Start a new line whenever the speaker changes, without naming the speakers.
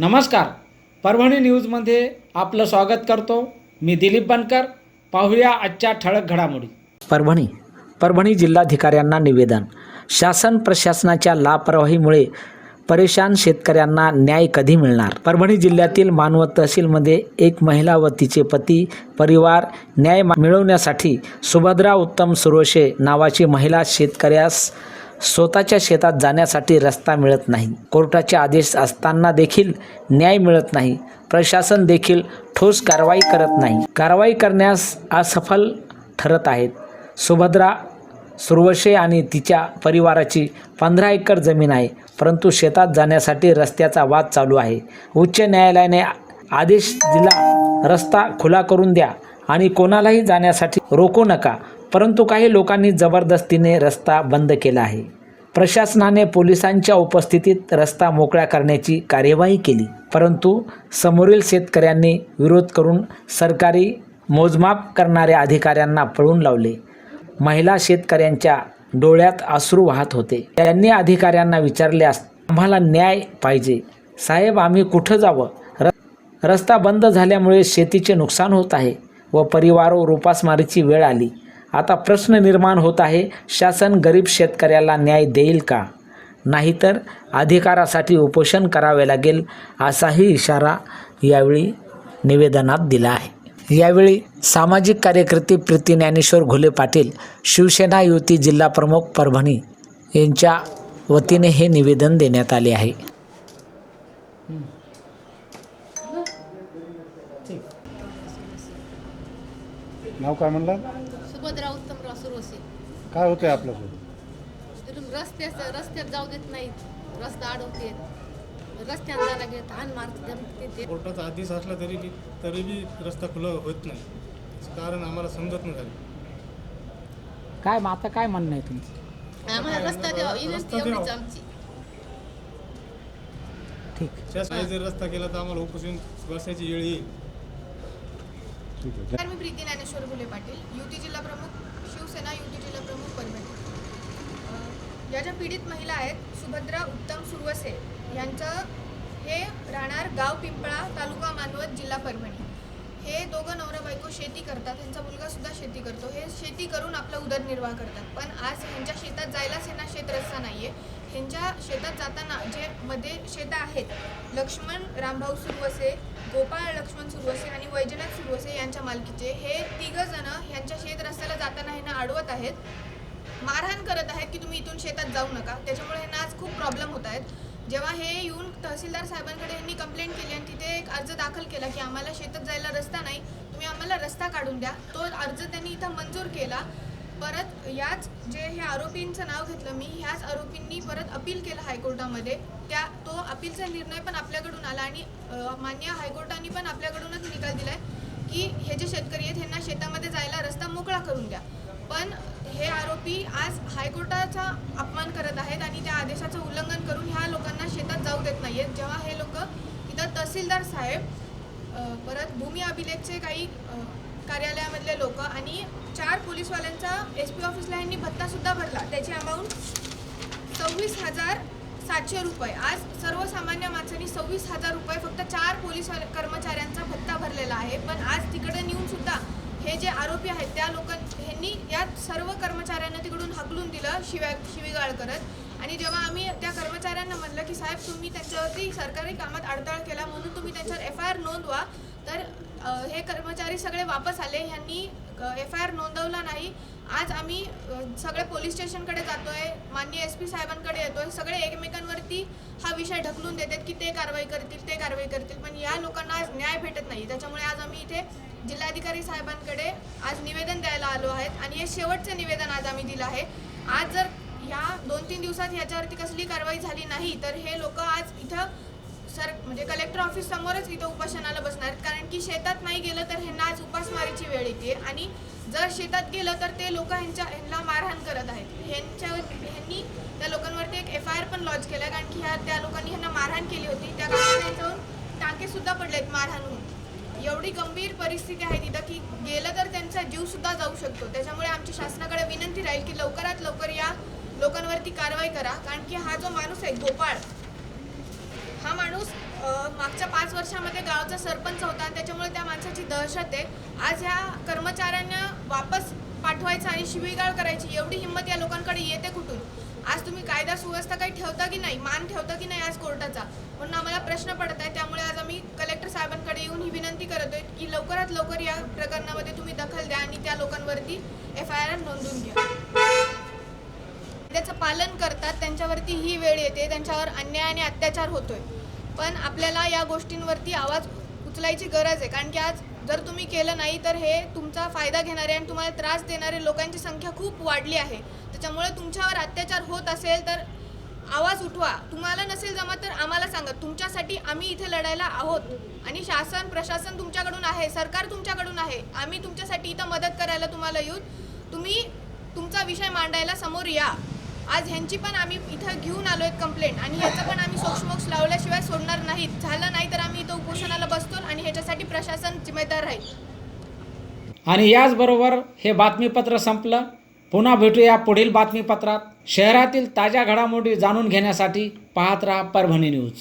नमस्कार. परभणी न्यूजमध्ये आपलं स्वागत करतो. मी दिलीप बनकर. पाहूया आजच्या ठळक घडामोडी.
परभणी परभणी जिल्हाधिकाऱ्यांना निवेदन. शासन प्रशासनाच्या लापरवाहीमुळे परेशान शेतकऱ्यांना न्याय कधी मिळणार? परभणी जिल्ह्यातील मानवत तहसीलमध्ये एक महिला व तिचे पती परिवार न्याय मिळवण्यासाठी सुभद्रा उत्तम सुरोशे नावाची महिला शेतकऱ्यास स्वतःच्या शेतात जाण्यासाठी रस्ता मिळत नाही. कोर्टाचे आदेश असताना देखील न्याय मिळत नाही. प्रशासन देखील ठोस कारवाई करत नाही. कारवाई करण्यास असफल ठरत आहेत. सुभद्रा सुरवशे आणि तिच्या परिवाराची पंधरा एकर जमीन आहे. परंतु शेतात जाण्यासाठी रस्त्याचा वाद चालू आहे. उच्च न्यायालयाने आदेश दिला रस्ता खुला करून द्या आणि कोणालाही जाण्यासाठी रोखू नका. परंतु काही लोकांनी जबरदस्तीने रस्ता बंद केला आहे. प्रशासनाने पोलिसांच्या उपस्थितीत रस्ता मोकळा करण्याची कार्यवाही केली. परंतु समोरील शेतकऱ्यांनी विरोध करून सरकारी मोजमाप करणाऱ्या अधिकाऱ्यांना पळून लावले. महिला शेतकऱ्यांच्या डोळ्यात अश्रू वाहत होते. त्यांनी अधिकाऱ्यांना विचारल्यास आम्हाला न्याय पाहिजे. साहेब आम्ही कुठं जावं? र रस्ता बंद झाल्यामुळे शेतीचे नुकसान होत आहे व परिवार व रोपासमारीची वेळ आली. आता प्रश्न निर्माण होत आहे शासन गरीब शेतकऱ्याला न्याय देईल का? नाहीतर अधिकारासाठी उपोषण करावे लागेल असाही इशारा यावेळी निवेदनात दिला आहे. यावेळी सामाजिक कार्यकर्ते प्रीती ज्ञानेश्वर घुले पाटील शिवसेना युती जिल्हा प्रमुख परभणी यांच्या वतीने हे निवेदन देण्यात आले आहे.
नाव काय म्हणलं?
सुभद्रा उत्तमराव सुरवसे
काय होतंय आपल्यासोबत
तर रस्त्यात रस्त्यात जाऊ देत नाहीत. रस्ता अडवते. रस्त्यात जायला घेत हान मारत धमकी देते
कोर्टाचा आदेश असला तरी बी तरी बी रस्ता खुला होत नाही. त्याचं कारण आम्हाला समजत नाही झालं.
काय मग आता काय म्हणणं आहे तुमचं?
आम्हाला रस्ता द्यावा विनंती
रस्ता
एवढीच
द्यावा.
आमची.
ठीक.
शासनाने जर रस्ता केला तर आम्हाला उपोषण बसायची वेळ येईल.
तर मी प्रीती ज्ञानेश्वर घुले पाटील युती जिल्हा प्रमुख शिवसेना युती जिल्हा प्रमुख परभणी. या ज्या पीडित महिला आहेत सुभद्रा उत्तम सुरवसे यांचं हे राहणार गाव पिंपळा तालुका मानवत जिल्हा परभणी. हे दोघं नवरा बायको शेती करतात त्यांचा मुलगा सुद्धा शेती करतो. हे शेती करून आपला उदरनिर्वाह करतात. पण आज ह्यांच्या शेतात जायलाच ह्यांना शेत रस्ता आहे ह्यांच्या शेतात जाताना जे मध्ये शेतं आहेत लक्ष्मण रामभाऊ सुरवसे गोपाळ लक्ष्मण सुरवसे आणि वैजनाथ सुरवसे यांच्या मालकीचे. हे तिघ जण ह्यांच्या शेत रस्त्याला जाताना ह्यांना अडवत आहेत. मारहाण करत आहेत की तुम्ही इथून शेतात जाऊ नका. त्याच्यामुळे ह्यांना आज खूप प्रॉब्लेम होत आहेत. जेव्हा हे येऊन तहसीलदार साहेबांकडे यांनी कंप्लेंट केली आणि तिथे एक अर्ज दाखल केला की आम्हाला शेतात जायला रस्ता नाही तुम्ही आम्हाला रस्ता काढून द्या. तो अर्ज त्यांनी इथं मंजूर केला. परत याच जे हे आरोपींचं नाव घेतलं मी ह्याच आरोपींनी परत अपील केलं हायकोर्टामध्ये. त्या तो अपीलचा निर्णय पण आपल्याकडून आला आणि मान्य हायकोर्टाने पण आपल्याकडूनच निकाल दिलाय की हे जे शेतकरी आहेत ह्यांना शेतामध्ये जायला रस्ता मोकळा करून द्या. पण हे आरोपी आज हायकोर्टाचा अपमान करत आहेत आणि त्या आदेशाचं उल्लंघन करून ह्या लोकांना शेतात जाऊ देत नाही आहेत जेव्हा हे लोक इथं तहसीलदार साहेब परत भूमी अभिलेखचे काही कार्यालयामधले लोक आणि चार पोलीसवाल्यांचा एस पी ऑफिसला यांनी भत्तासुद्धा भरला. त्याची अमाऊंट सव्वीस हजार सातशे रुपये. आज सर्वसामान्य माणसांनी सव्वीस हजार रुपये फक्त चार पोलीस कर्मचाऱ्यांचा भत्ता भरलेला आहे. पण आज तिकडे नेऊन सुद्धा हे जे आरोपी आहेत त्या लोकां ह्यांनी या सर्व कर्मचाऱ्यांना तिकडून हकलून दिलं शिव्या शिवीगाळ करत. आणि जेव्हा आम्ही त्या कर्मचाऱ्यांना म्हणलं की साहेब तुम्ही त्यांच्यावरती सरकारी कामात अडथळा केला म्हणून तुम्ही त्यांच्यावर एफ आय आर नोंदवा. तर हे कर्मचारी सगळे वापस आले. ह्यांनी एफ आय आर नोंदवला नाही. आज आम्ही सगळे पोलीस स्टेशनकडे जातोय. माननीय एस पी साहेबांकडे येतोय. सगळे एकमेकांवरती हा विषय ढकलून देतात की ते कारवाई करतील ते कारवाई करतील. पण या लोकांना आज न्याय भेटत नाही. त्याच्यामुळे आज आम्ही इथे जिल्हाधिकारी साहेबांकडे आज निवेदन द्यायला आलो आहेत. आणि हे शेवटचं निवेदन आज आम्ही दिलं आहे. आज जर ह्या दोन तीन दिवसात ह्याच्यावरती कसली कारवाई झाली नाही तर हे लोक आज इथं सर म्हणजे कलेक्टर ऑफिस समोरच इथं उपासनाला बसणार. आहेत. कारण की शेतात नाही गेलं तर ह्यांना आज उपासमारीची वेळ येते. आणि जर शेतात गेलं तर ते लोक ह्यांच्या ह्यांना मारहाण करत आहेत. ह्यांच्यावर ह्यांनी त्या लोकांवरती एक एफ आय आर पण लॉन्च केला. कारण की ह्या त्या लोकांनी ह्यांना मारहाण केली होती. त्या कारणाने टाके सुद्धा आहेत मारहाण होऊन. एवढी गंभीर परिस्थिती आहे तिथं की गेलं तर त्यांचा जीव सुद्धा जाऊ शकतो. त्याच्यामुळे आमची शासनाकडे विनंती राहील की लवकरात लवकर या लोकांवरती कारवाई करा. कारण की हा जो माणूस आहे गोपाळ हा माणूस मागच्या पाच वर्षामध्ये गावाचा सरपंच होता आणि त्याच्यामुळे त्या माणसाची दहशत आहे. आज ह्या कर्मचाऱ्यांना वापस पाठवायचं आणि शिवीगाळ करायची एवढी हिंमत या लोकांकडे येते कुठून? आज तुम्ही कायदा सुव्यवस्था काही ठेवता की नाही? मान ठेवता की नाही आज कोर्टाचा? म्हणून आम्हाला प्रश्न पडत आहे त्यामुळे आज आम्ही कलेक्टर साहेबांकडे येऊन ही विनंती करतोय की लवकरात लवकर या प्रकरणामध्ये तुम्ही दखल द्या आणि त्या लोकांवरती एफ आय आर नोंदवून घ्या. त्याचं पालन करतात त्यांच्यावरती ही वेळ येते त्यांच्यावर अन्याय आणि अत्याचार होतोय. पण आपल्याला या गोष्टींवरती आवाज उचलायची गरज आहे कारण की आज जर तुम्ही केलं नाही तर हे तुमचा फायदा घेणारे आणि तुम्हाला त्रास देणारे लोकांची संख्या खूप वाढली आहे. त्याच्यामुळे तुमच्यावर अत्याचार होत असेल तर आवाज उठवा. तुम्हाला नसेल जमत तर आम्हाला सांगा. तुमच्यासाठी आम्ही इथे लढायला आहोत आणि शासन प्रशासन तुमच्याकडून आहे सरकार तुमच्याकडून आहे. आम्ही तुमच्यासाठी इथं मदत करायला तुम्हाला येऊ. तुम्ही तुमचा विषय मांडायला समोर या. आज ह्यांची पण आम्ही इथं घेऊन आलो आहेत कंप्लेंट आणि ह्याचं पण आम्ही सोक्षमोक्ष लावल्याशिवाय सोडणार नाहीत. झालं नाही तर आम्ही इथं उपोषणाला बसतो आणि ह्याच्यासाठी प्रशासन जिम्मेदार राहील.
आणि याचबरोबर हे बातमीपत्र संपलं. पुन्हा भेटूया पुढील बातमीपत्रात. शहरातील ताज्या घडामोडी जाणून घेण्यासाठी पाहत राहा परभणी न्यूज.